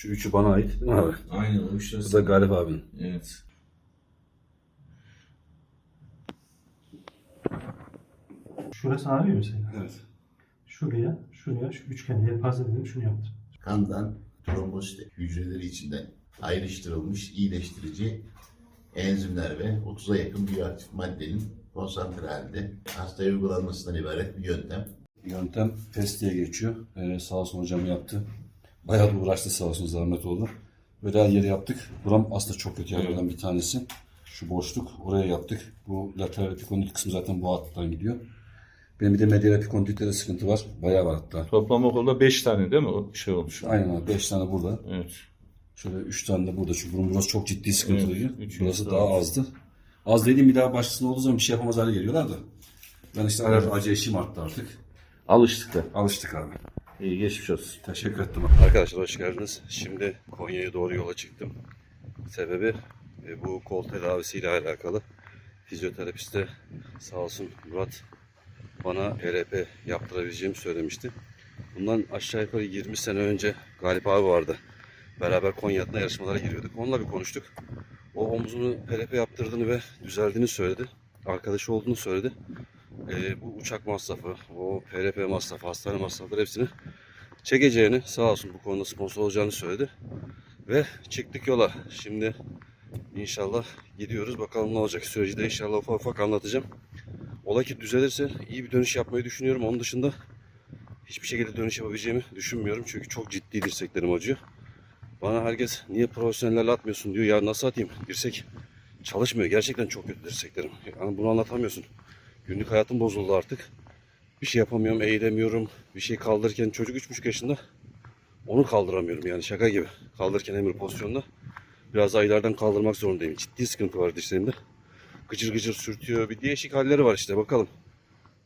Şu üçü bana ait değil mi abi? Aynen o işler. Bu da Galip abinin. Evet. Şurası ağrıyor mesela. Evet. Şuraya, şuraya, şu üçgen yelpaze dedim şunu yaptım. kandan trombosit hücreleri içinde ayrıştırılmış iyileştirici enzimler ve 30'a yakın biyoaktif maddenin konsantre halde hastaya uygulanmasından ibaret bir yöntem. Yöntem PES diye geçiyor. Ee, sağ olsun hocam yaptı. Bayağı da uğraştı sağ olsun zahmet oldu. Böyle her yeri yaptık. Buram aslında çok kötü yerlerden bir tanesi. Şu boşluk oraya yaptık. Bu lateral epikondit kısmı zaten bu hattan gidiyor. Benim bir de medial epikonditte de sıkıntı var. Bayağı var hatta. Toplam okulda 5 tane değil mi o şey olmuş? Aynen abi. 5 tane burada. Evet. Şöyle 3 tane de burada. Çünkü bunun burası çok ciddi sıkıntılıydı. Evet, burası daha azdı. Az dediğim bir daha başkasında olduğu zaman bir şey yapamaz hale geliyorlar da. Ben işte evet. acı eşiğim arttı artık. Alıştık da. Alıştık abi. İyi geçmiş olsun. Teşekkür ettim. Arkadaşlar hoş geldiniz. Şimdi Konya'ya doğru yola çıktım. Sebebi e, bu kol tedavisiyle alakalı. Fizyoterapiste sağ olsun Murat bana PRP yaptırabileceğimi söylemişti. Bundan aşağı yukarı 20 sene önce Galip abi vardı. Beraber Konya'da yarışmalara giriyorduk. Onunla bir konuştuk. O omzunu PRP yaptırdığını ve düzeldiğini söyledi. Arkadaşı olduğunu söyledi. E, bu uçak masrafı, o PRP masrafı, hastane masrafları hepsini çekeceğini sağ olsun bu konuda sponsor olacağını söyledi. Ve çıktık yola. Şimdi inşallah gidiyoruz. Bakalım ne olacak. Süreci de inşallah ufak ufak anlatacağım. Ola ki düzelirse iyi bir dönüş yapmayı düşünüyorum. Onun dışında hiçbir şekilde dönüş yapabileceğimi düşünmüyorum. Çünkü çok ciddi dirseklerim acıyor. Bana herkes niye profesyonellerle atmıyorsun diyor. Ya nasıl atayım? Dirsek çalışmıyor. Gerçekten çok kötü dirseklerim. Yani bunu anlatamıyorsun. Günlük hayatım bozuldu artık. Bir şey yapamıyorum, eğilemiyorum. Bir şey kaldırırken çocuk 3,5 yaşında. Onu kaldıramıyorum yani şaka gibi. Kaldırırken emir pozisyonda. Biraz ileriden kaldırmak zorundayım. Ciddi sıkıntı var dişlerimde. Gıcır gıcır sürtüyor. Bir değişik halleri var işte bakalım.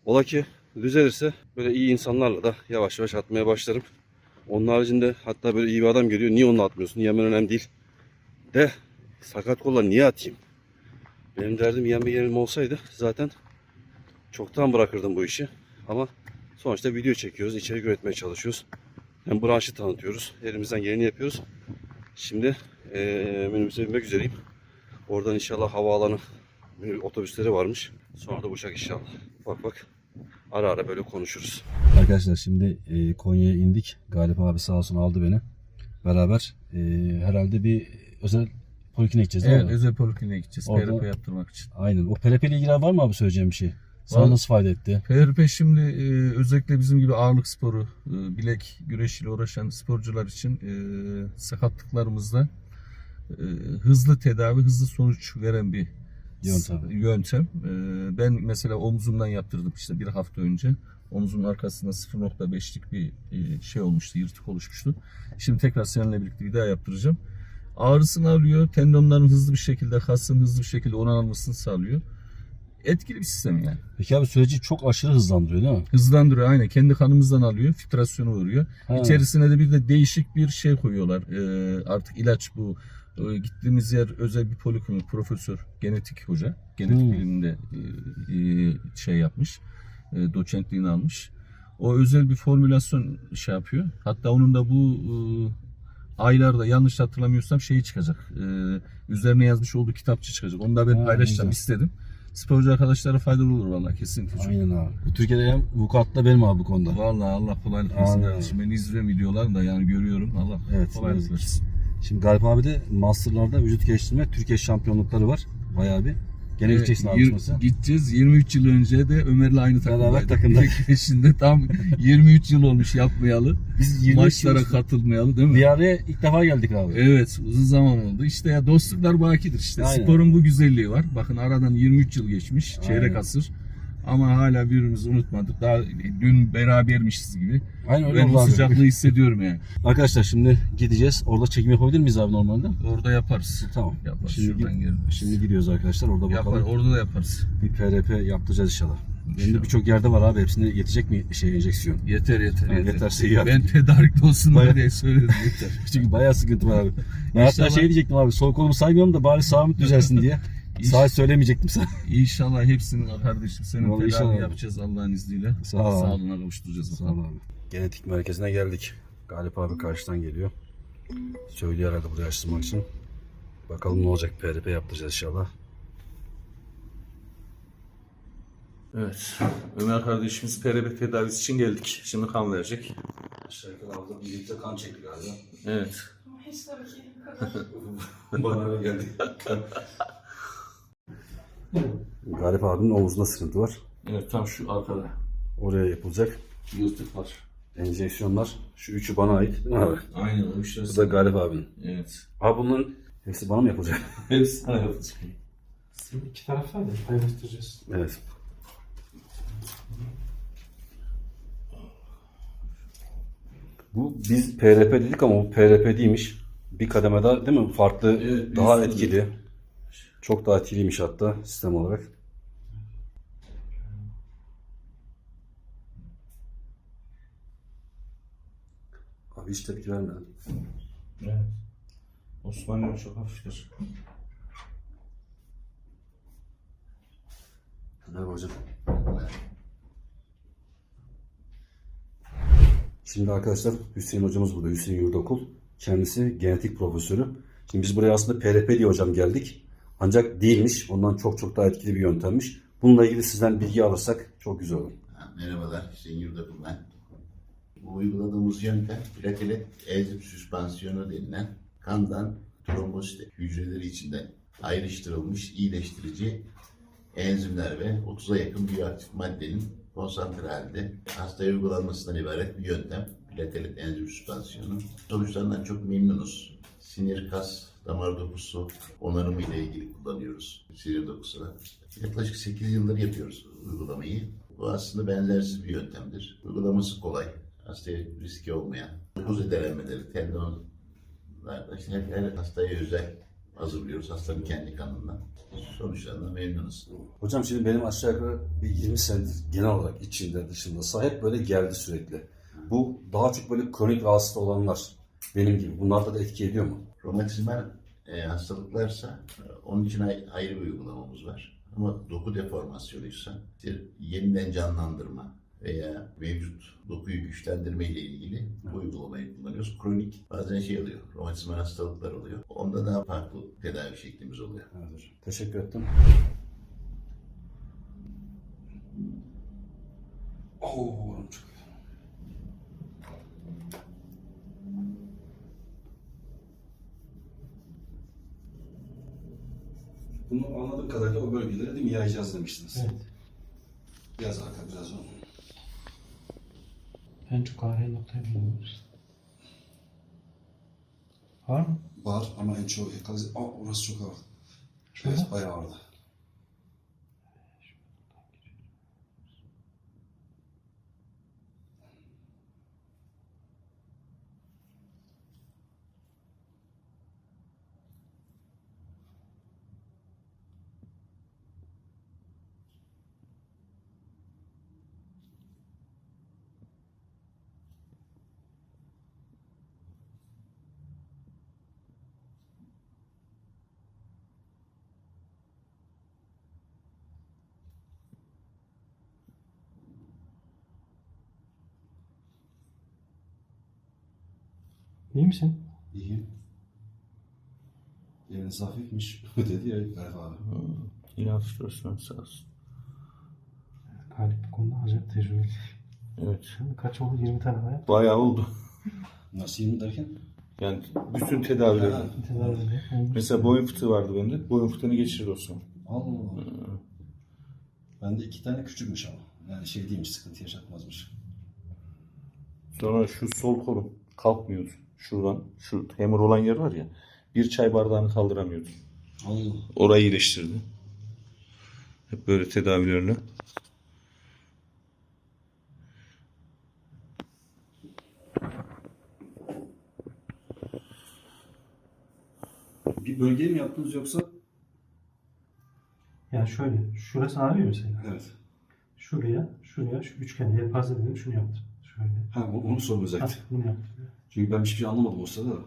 Ola ki düzelirse böyle iyi insanlarla da yavaş yavaş atmaya başlarım. Onun haricinde hatta böyle iyi bir adam geliyor. Niye onunla atmıyorsun? Yemen önemli değil. De sakat kolla niye atayım? Benim derdim yem bir yerim olsaydı zaten çoktan bırakırdım bu işi. Ama sonuçta video çekiyoruz, içerik üretmeye çalışıyoruz. Hem branşı tanıtıyoruz, elimizden geleni yapıyoruz. Şimdi eee minibüse binmek üzereyim. Oradan inşallah havaalanı otobüsleri varmış. Sonra da uçak inşallah. Bak bak ara ara böyle konuşuruz. Arkadaşlar şimdi e, Konya'ya indik. Galip abi sağ olsun aldı beni. Beraber e, herhalde bir özel polikliniğe gideceğiz değil Evet, mi? özel polikliniğe gideceğiz. Orada- PRP yaptırmak için. Aynen. O PRP ile ilgili var mı abi söyleyeceğim bir şey? Sana nasıl fayda etti? PRP şimdi e, özellikle bizim gibi ağırlık sporu, e, bilek güreşiyle uğraşan sporcular için e, sakatlıklarımızda e, hızlı tedavi, hızlı sonuç veren bir Yöntem. yöntem. E, ben mesela omzumdan yaptırdım işte bir hafta önce. Omzumun arkasında 0.5'lik bir e, şey olmuştu, yırtık oluşmuştu. Şimdi tekrar seninle birlikte bir daha yaptıracağım. Ağrısını alıyor, tendonların hızlı bir şekilde, kasın hızlı bir şekilde onarılmasını sağlıyor. Etkili bir sistem yani. Peki abi süreci çok aşırı hızlandırıyor değil mi? Hızlandırıyor aynen. Kendi kanımızdan alıyor. Filtrasyonu uğruyor. Ha. İçerisine de bir de değişik bir şey koyuyorlar. Ee, artık ilaç bu. Ee, gittiğimiz yer özel bir poliklinik profesör, genetik hoca. Genetik Hmm. biliminde e, e, şey yapmış. E, doçentliğini almış. O özel bir formülasyon şey yapıyor. Hatta onun da bu e, aylarda yanlış hatırlamıyorsam şeyi çıkacak. E, üzerine yazmış olduğu kitapçı çıkacak. Onu da ben Ha, paylaşacağım güzel. istedim. Sporcu arkadaşlara faydalı olur vallahi kesinlikle. Çok Aynen abi. Bu Türkiye'de en vukuatlı da benim abi bu konuda. Vallahi Allah kolaylık versin Aynen. kardeşim. Ben izliyorum videolarını da yani görüyorum. Allah Evet, kolaylık versin. Şimdi Galip abi de Master'larda vücut geliştirme Türkiye şampiyonlukları var. Bayağı bir. Abi yir- nasıl? Gideceğiz. 23 yıl önce de Ömer'le aynı takımdaydık. takımda. Peşinde tam 23 yıl olmuş yapmayalı. Biz 23 Maçlara yıl katılmayalı değil mi? bir araya ilk defa geldik abi. Evet uzun zaman oldu. İşte ya dostluklar bakidir işte. Aynen. Sporun bu güzelliği var. Bakın aradan 23 yıl geçmiş. Çeyrek Aynen. asır. Ama hala birbirimizi unutmadık. Daha dün berabermişiz gibi. Aynen öyle Ben o abi. sıcaklığı hissediyorum yani. Arkadaşlar şimdi gideceğiz. Orada çekim yapabilir miyiz abi normalde? Orada yaparız. Tamam. Yaparız. Şimdi, Şuradan gelin. şimdi gidiyoruz arkadaşlar. Orada bakalım. Yapar, orada da yaparız. Bir PRP yaptıracağız inşallah. İnşallah. birçok yerde var abi. Hepsinde yetecek mi şey enjeksiyon? Yeter yeter. Ha, yeter. yeterse iyi. Ben tedarikli olsun Bayağı- diye söyledim yeter. Çünkü bayağı sıkıntı var abi. Ben hatta İnşallah- şey diyecektim abi. Sol kolumu saymıyorum da bari sağım düzelsin diye. Sağ söylemeyecektim sana. İnşallah hepsini kardeşim senin Vallahi tedavi yapacağız Allah'ın izniyle. Sağ ol abi. Sağlığına kavuşturacağız. Sağ ol abi. Genetik merkezine geldik. Galip abi karşıdan geliyor. Söylüyor arada buraya açtırmak için. Bakalım ne olacak PRP yaptıracağız inşallah. Evet. Ömer kardeşimiz PRP tedavisi için geldik. Şimdi kan verecek. Aşağı yukarı aldı bir litre kan çekti galiba. Evet. Hiç tabii ki. Bana öyle geldi. Galip abinin omuzunda sıkıntı var. Evet tam şu arkada. Oraya yapılacak Yırtık var. enjeksiyonlar. Şu üçü bana ait değil mi abi? Aynen o işler. Bu da Galip abinin. Evet. Abi bunların hepsi bana mı yapılacak? Hepsi sana yapacak. Şimdi iki taraf var da paylaştıracağız. evet. Bu biz PRP dedik ama bu PRP değilmiş. Bir kademe daha değil mi? Farklı, Evet, daha etkili. Çok daha etkiliymiş hatta sistem olarak. Abi hiç tepki vermeden. Evet. Osmanlı çok hafiftir. Merhaba hocam. Şimdi arkadaşlar Hüseyin hocamız burada. Hüseyin Yurdokul. Kendisi genetik profesörü. Şimdi biz buraya aslında PRP diye hocam geldik. Ancak değilmiş. Ondan çok çok daha etkili bir yöntemmiş. Bununla ilgili sizden bilgi alırsak çok güzel olur. Ha, Merhabalar, Hüseyin Yurdakul ben. Bu uyguladığımız yöntem platelet enzim süspansiyonu denilen kandan trombosit hücreleri içinde ayrıştırılmış iyileştirici enzimler ve 30'a yakın biyoaktif maddenin konsantre halde hastaya uygulanmasından ibaret bir yöntem. Platelet enzim süspansiyonu. Sonuçlarından çok memnunuz. Sinir, kas, damar dokusu onarımı ile ilgili kullanıyoruz. Sinir dokusuna. Yaklaşık 8 yıldır yapıyoruz uygulamayı. Bu aslında benzersiz bir yöntemdir. Uygulaması kolay. Hastaya riski olmayan. Dokuz edelenmeleri, tendonlarda işte her, hastaya özel hazırlıyoruz. Hastanın kendi kanından. Sonuçlarından memnunuz. Hocam şimdi benim aşağı yukarı bir 20 senedir genel olarak içinde dışında sağ hep böyle geldi sürekli. Bu daha çok böyle kronik rahatsız olanlar benim gibi. Bunlarda da etki ediyor mu? Romatizmal e, hastalıklarsa e, onun için ay- ayrı bir uygulamamız var. Ama doku deformasyonuysa işte yeniden canlandırma veya mevcut dokuyu güçlendirme ile ilgili bu uygulamayı kullanıyoruz. Kronik bazen şey oluyor, romatizmal hastalıklar oluyor. Onda daha farklı tedavi şeklimiz oluyor. Evet hocam. Teşekkür ettim. Oo, Bunu anladığım kadarıyla o bölgelere değil mi yayacağız demiştiniz. Evet. Biraz arka biraz ön. En çok ağrıyan noktayı buluyoruz. Var mı? Var ama en çok yakaladı. Aa orası çok ağırdı. Şurada? Evet bayağı ağırdı. İyi misin? İyi. Yeriniz hafifmiş dedi ya Galip abi. Yine hafifliyorsun sağ olsun. Galip bu konuda acayip tecrübeli. Evet. Şimdi kaç oldu? 20 tane daha. Bayağı oldu. Nasıl 20 derken? Yani bütün tedavileri. Tedavi ediyor. Mesela boyun fıtığı vardı bende. Boyun fıtığını geçirir o zaman. Allah Allah. Bende iki tane küçükmüş ama. Yani şey değilmiş, sıkıntı yaşatmazmış. Sonra şu sol kolum kalkmıyordu. Şuradan, şu hemor olan yer var ya. Bir çay bardağını kaldıramıyordu. Allah. Orayı iyileştirdi. Hep böyle tedavilerle. Bir bölgeye mi yaptınız yoksa? Yani şöyle, şurası ağrıyor mesela. Evet. Şuraya, şuraya, şu üçgen yelpaze dedim şunu yaptım. Şöyle. Ha onu Ha, soracaktım. bunu yaptım. Çünkü ben hiçbir şey anlamadım o sırada da.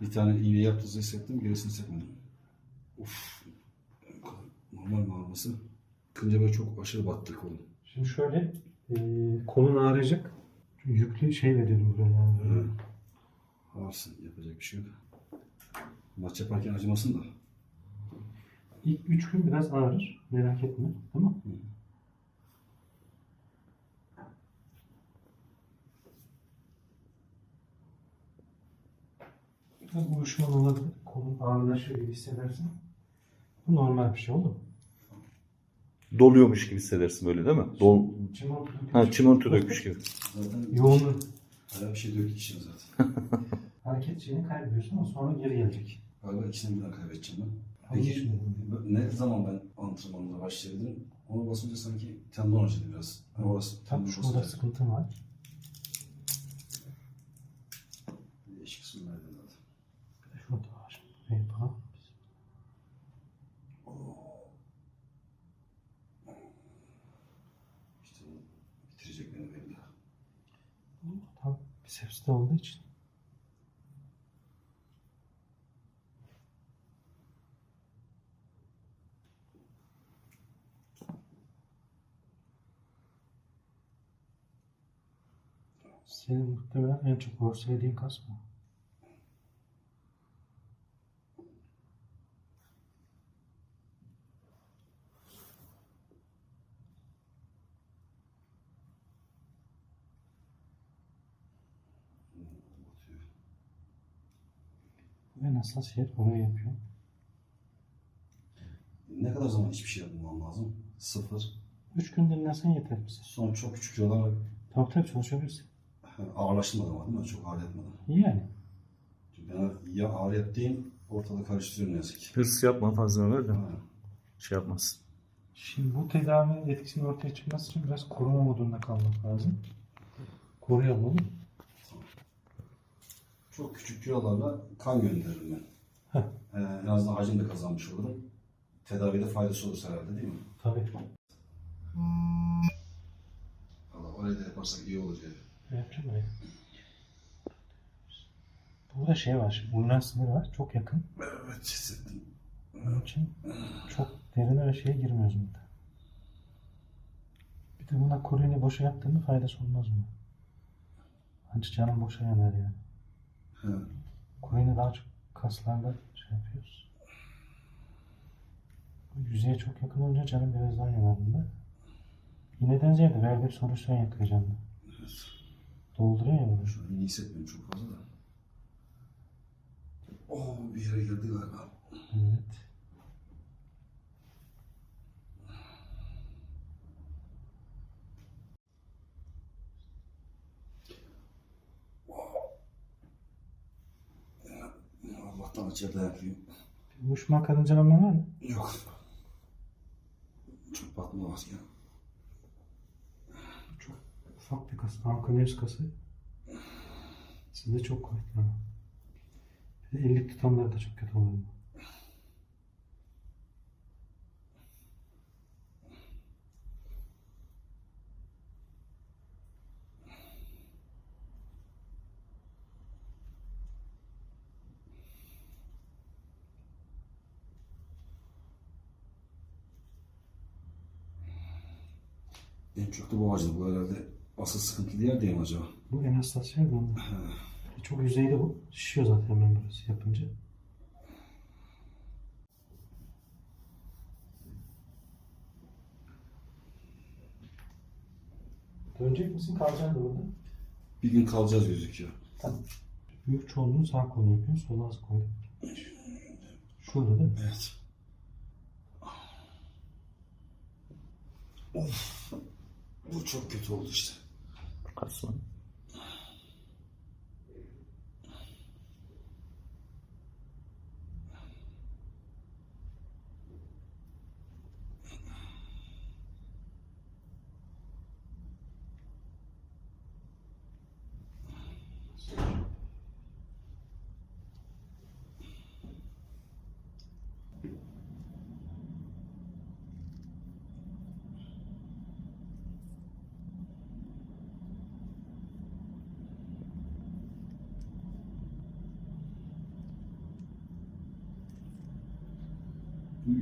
Bir tane iğne yaptığınızı hissettim, gerisini hissetmedim. Uf. Normal mi ağrıması? Kınca böyle çok aşırı battı kolum. Şimdi şöyle, e, kolun ağrıyacak. Yüklü şey veriyorum buraya yani. Hı. Varsın yapacak bir şey yok. Maç yaparken acımasın da. İlk üç gün biraz ağrır. Merak etme. Tamam mı? Biraz uyuşman olabilir. Kolun ağırlaşıyor gibi hissedersen. Bu normal bir şey olur mu? Doluyormuş gibi hissedersin böyle değil mi? Dol Çimento ha, çimento dökmüş gibi. Zaten Yoğunluğu. hala bir şey döktük içine zaten. Hareket şeyini kaybediyorsun ama sonra geri gelecek. Galiba ikisini birden kaybedeceğim ben. Peki ne zaman ben antrenmanına başlayabilirim? Onu basınca sanki tendon acıdı biraz. Hani orası Tam tendon şurada basınca. sıkıntın var. Değişik kısımlar zaten. Şurada var. Burayı yapalım. İşte bu bitirecek beni benim daha. Bisepste olduğu için. Senin muhtemelen en çok borsa kas mı? En hassas yer oraya yapıyor. Ne kadar zaman hiçbir şey yapmamam lazım? Sıfır. Üç gün dinlensen yeter bize. Son çok küçük kilolar Tabii tabii çalışabilirsin. ağırlaştırmadım ama değil mi? Çok ağır yapmadım. Yani. Çünkü ben ya ağır yaptığım ortada karıştırıyorum ne yazık ki. Hırs yapma fazla ver de Ha. şey yapmazsın. Şimdi bu tedavinin etkisinin ortaya çıkması için biraz koruma modunda kalmak lazım. Koruyalım? Çok küçük kilolarla kan gönderirim ben. Heh. Ee, en azından hacim de kazanmış olurum. Tedavide faydası olur herhalde değil mi? Tabii. Valla orayı da yaparsak iyi olur yani. Yapacağım orayı. Burada şey var, şimdi ulnar sınır var, çok yakın. Evet hissettim. Onun için çok derine ve şeye girmiyoruz burada. Bir de buna koruyunu boşa yaptığında faydası olmaz mı? Ancak canım boşa yanar yani. He. Koruyunu daha çok kaslarda şey yapıyoruz. Yüzeye çok yakın olunca canım biraz daha yanar bunda. İğneden ziyade verdiğim solüsyon yakıyor canını. Evet. Dolduruyor ya bunu. Şu an iyi hissetmiyorum çok fazla da. Oo bir yere girdi galiba. Evet. İçeride yapayım. Uyuşma karıncalanma var mı? Yok. Çok batmaz ya. Ufak bir kas. Ankoneus kası. Sizde çok kuvvetli ama. Bir de ellik tutanlar da çok kötü oluyor. En çok da bu acıdı. Bu herhalde asıl sıkıntılı yer değil mi acaba? Bu en hassas yer de onda. Çok yüzeyde bu. Şişiyor zaten hemen burası yapınca. Dönecek misin? Kalacaksın da burada. Bir gün kalacağız gözüküyor. Tamam. Büyük çoğunluğu sağ kolunu yapıyor. Sola az koydum. Şurada değil mi? Evet. Of. Bu çok kötü oldu işte. Kasma.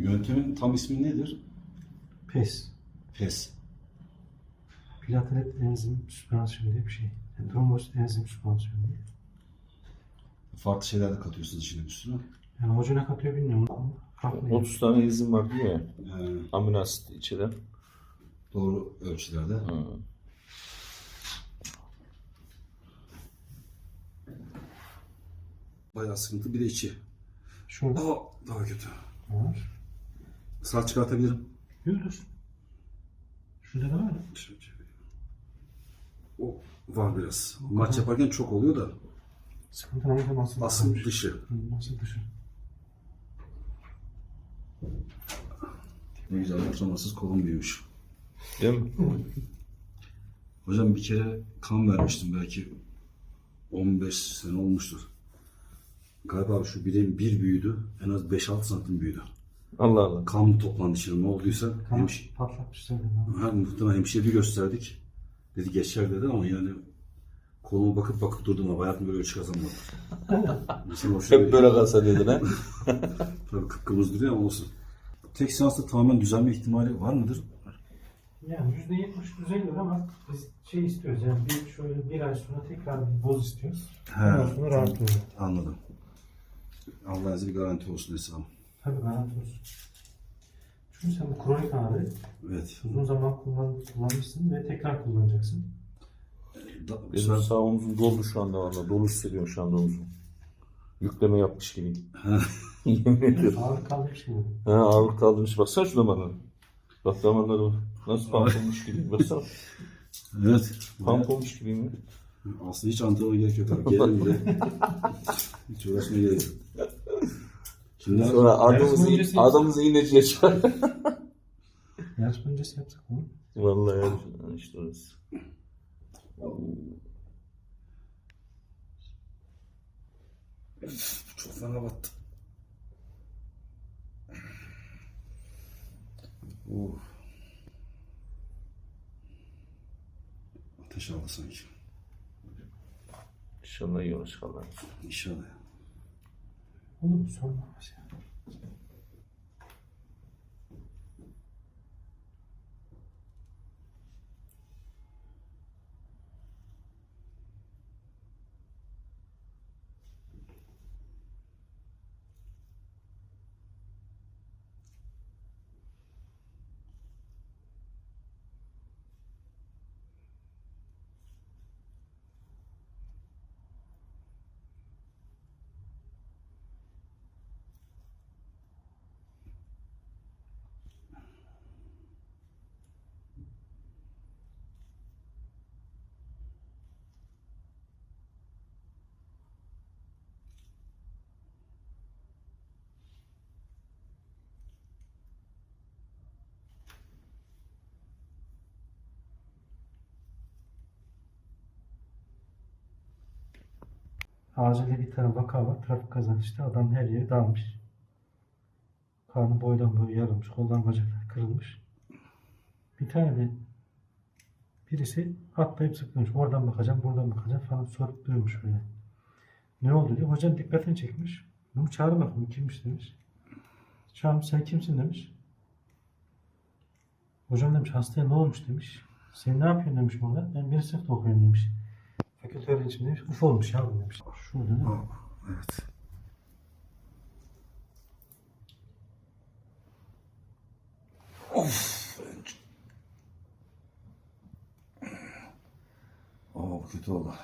Yöntemin tam ismi nedir? Pes. PES. Platelet enzim süspansiyon diye bir şey. Yani trombos enzim süspansiyon diye. Farklı şeyler de katıyorsunuz işin üstüne. Yani hoca ne katıyor bilmiyorum. farklı. 30 tane izin var diyor ya. Yani Amino asit içeren. doğru ölçülerde. Hı. Bayağı sıkıntı. Bir de içi. Şurada Aa, daha kötü. var. Sağ çıkartabilirim. Görüyoruz. Şurada da var. çevireyim. O var biraz. Maç yaparken çok oluyor da. Sıkıntı ama nasıl Asıl kalmış? dışı. Hı, Nasıl dışı? Ne güzel muhtamassız kolum büyümüş. Değil mi? Hocam bir kere kan vermiştim belki 15 sene olmuştur. Galiba şu bileğim bir büyüdü. En az 5-6 santim büyüdü. Allah Allah. Kan mı toplandı içine ne olduysa. Kan Hemş patlatmış zaten. ha, muhtemelen hemşire bir gösterdik. Dedi geçer dedi ama yani koluma bakıp bakıp durdum ama hayatımda böyle ölçü kazanmadım. İnsan hoşuna Hep gidiyor. böyle kalsa dedin ha. Tabii kıpkırmızı duruyor ama olsun. Tek seansta tamamen düzelme ihtimali var mıdır? Yani yüzde yetmiş düzeliyor ama biz şey istiyoruz yani bir şöyle bir ay sonra tekrar bir boz istiyoruz. Ondan sonra rahatlıyor. Anladım. Allah izniyle bir garanti olsun hesabım. Tabii garanti olsun. Çünkü sen bu kronik ağrı Evet. uzun zaman kullan, kullanmışsın ve tekrar kullanacaksın. Da, Benim sağ omzum dolu şu anda valla. Dolu hissediyorum şu anda omzum. Yükleme yapmış gibi. Yemin ediyorum. Ağrı kalmış gibi. Ha ağırlık kaldırmış. Baksana şu damarlara. Bak damarlara bak. Nasıl pump olmuş gibi. Baksana. evet. Pump olmuş gibi mi? Aslında hiç antrenmana gerek yok abi. Gelelim de. hiç uğraşmaya gerek yok. Şimdi Sonra adımızı, öncesi- adımızı iğneciye çıkar. Yarışma öncesi yapsak mı? Vallahi yani işte orası. çok fena battı. Uh. Ateş aldı sanki. İnşallah iyi olur. İnşallah. Olur mu? Sorun Acilde bir tane vaka var. Trafik kazası işte. Adam her yeri dağılmış. Karnı boydan boya yarılmış. Koldan bacaklar kırılmış. Bir tane de birisi atlayıp zıplamış. Oradan bakacağım, buradan bakacağım falan sorup duruyormuş böyle. Ne oldu diyor. Hocam dikkatini çekmiş. Bunu çağırın bakalım kimmiş demiş. Çağırmış sen kimsin demiş. Hocam demiş hastaya ne olmuş demiş. Sen ne yapıyorsun demiş burada. Ben bir sınıfta okuyorum demiş. Fakülte öğrencisiyim demiş. Uf olmuş yavrum demiş. Şurada değil mi? Oh, evet. Of. Oh, bu kötü oldu.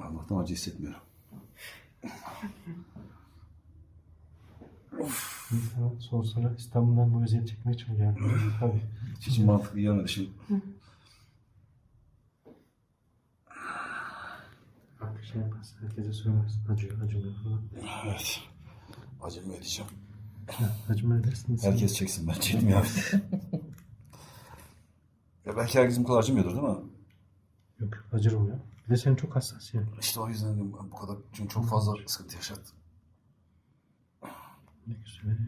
Allah'tan acı hissetmiyorum. İnsan sorsalar İstanbul'dan bu eziyet çekmeye için mi geldin? Tabii. Hiç mantıklı gelmedi şimdi. Artık şey yaparsın. Herkese söylersin. Acıyor, acımıyor falan. Evet. Edeceğim. Acıma edersin. insan. Herkes çeksin ben çekmiyorum. ya belki herkesin bu kadar acımıyordur değil mi? Yok acır o ya. Bir de sen çok hassas ya. İşte o yüzden dedim, bu kadar çünkü çok fazla sıkıntı yaşattı. Ne güzel.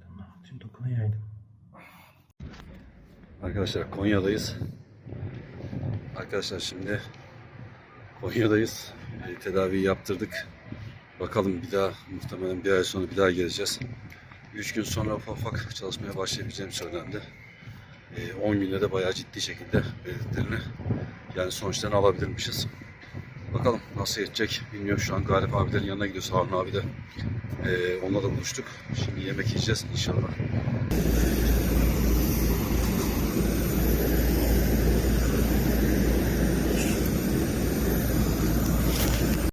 Tamam. Şimdi dokuna yaydım. Arkadaşlar Konya'dayız. Arkadaşlar şimdi Konya'dayız. E, tedaviyi yaptırdık. Bakalım bir daha muhtemelen bir ay sonra bir daha geleceğiz. Üç gün sonra ufak ufak çalışmaya başlayabileceğim söylendi. e, 10 günde de bayağı ciddi şekilde belirtilerini yani sonuçlarını alabilirmişiz. Bakalım nasıl yetecek bilmiyorum. Şu an Galip abilerin yanına gidiyoruz. Harun abi de. E, onunla da buluştuk. Şimdi yemek yiyeceğiz inşallah.